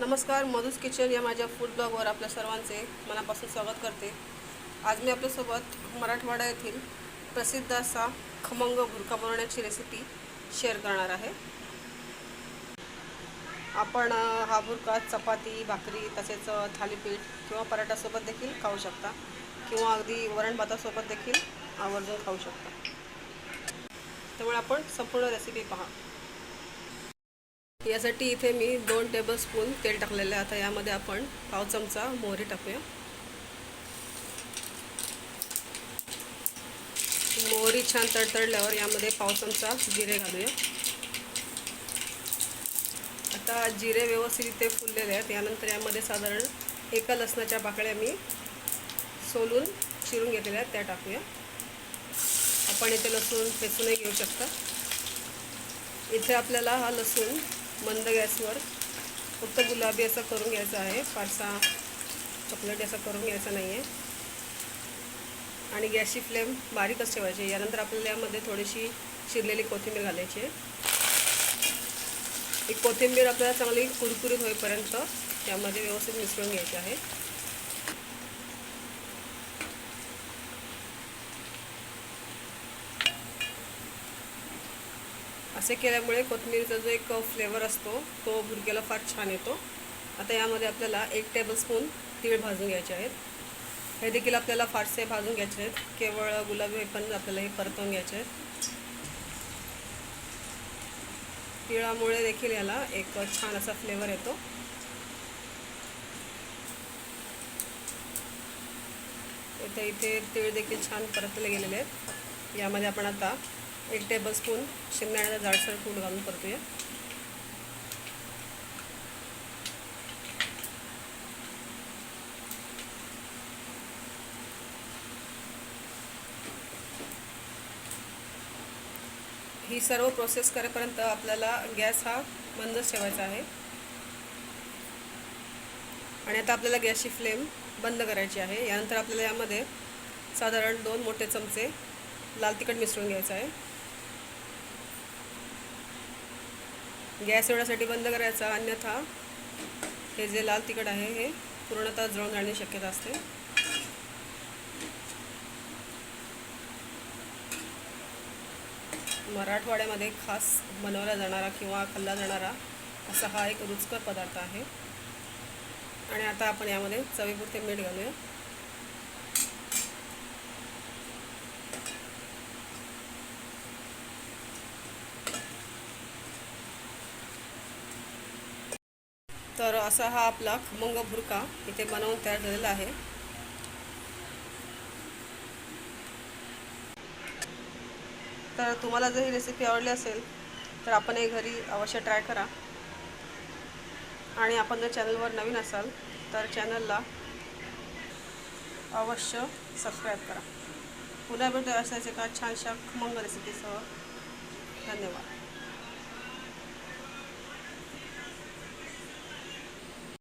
नमस्कार मधुस किचन या माझ्या फूड ब्लॉगवर आपल्या सर्वांचे मनापासून स्वागत करते. आज मी आपल्यासोबत मराठवाडा येथील प्रसिद्ध असा खमंग भुरका बनवण्याची रेसिपी शेअर करणार आहे. आपण हा भुरका चपाती भाकरी तसेच थालीपीठ किंवा पराठासोबत देखील खाऊ शकता किंवा अगदी वरण भातासोबत देखील आवर्जून खाऊ शकता. त्यामुळे आपण संपूर्ण रेसिपी पहा. यासाठी इथे मी दोन टेबलस्पून तेल टाकलेलं आहे. आता यामध्ये आपण पाव चमचा मोहरी टाकूया. मोहरी छान तडतडल्यावर यामध्ये पाव चमचा जिरे घालूया. आता जिरे व्यवस्थित इथे फुललेले आहेत. यानंतर यामध्ये साधारण एका लसणाच्या पाकळ्या मी सोलून चिरून घेतलेल्या आहेत. त्या टाकूया. आपण इथे लसूण फेसूनही घेऊ शकता. इथे आपल्याला हा लसूण मंद गॅसवर. फक्त गुलाबी असं करून घ्यायचं आहे. फारसा चॉकलेट असं करून घ्यायचं नाही आहे आणि गॅसची फ्लेम बारीकच ठेवायची. यानंतर आपल्याला यामध्ये थोडीशी शिरलेली कोथिंबीर घालायची आहे. ही कोथिंबीर आपल्याला चांगली कुरकुरीत होईपर्यंत यामध्ये व्यवस्थित मिसळून घ्यायची आहे. असे केल्यामुळे कोथिंबीरचा जो एक फ्लेवर असतो तो भुरग्याला फार छान येतो. आता यामध्ये आपल्याला एक टेबलस्पून तीळ भाजून घ्यायचे आहेत. हे देखील आपल्याला फारसे भाजून घ्यायचे आहेत. केवळ गुलाबी पण आपल्याला हे परतवून घ्यायचे आहेत. तिळामुळे देखील याला एक छान असा फ्लेवर येतो. इथे इथे तीळ देखील छान परतले गेलेले आहेत. यामध्ये आपण आता एक टेबलस्पून शेंगदाण्याचा जाडसर कूट घालून परतूया ही सर्व प्रोसेस करेपर्यंत आपल्याला गॅस हा बंदच ठेवायचा आहे. आणि आता आपल्याला गॅसची फ्लेम बंद करायची आहे. यानंतर आपल्याला यामध्ये साधारण दोन मोठे चमचे लाल तिखट मिसळून घ्यायचं आहे. गॅस एवढ्यासाठी बंद करायचा अन्यथा हे जे लाल तिखट आहे हे पूर्णतः जळून जाण्याची शक्यता असते. मराठवाड्यामध्ये खास बनवला जाणारा किंवा खाल्ला जाणारा असा हा एक रुचकर पदार्थ आहे. आणि आता आपण यामध्ये चवीपुरते मीठ घालूया. तर असा हा आपला खमंग भुरका इथे बनवून तयार झालेला आहे. तर तुम्हाला जर ही रेसिपी आवडली असेल तर आपण हे घरी अवश्य ट्राय करा. आणि आपण जर चॅनलवर नवीन असाल तर चॅनलला अवश्य सबस्क्राईब करा. पुन्हा भेटू असायचे का छानशा खमंग रेसिपीसह धन्यवाद.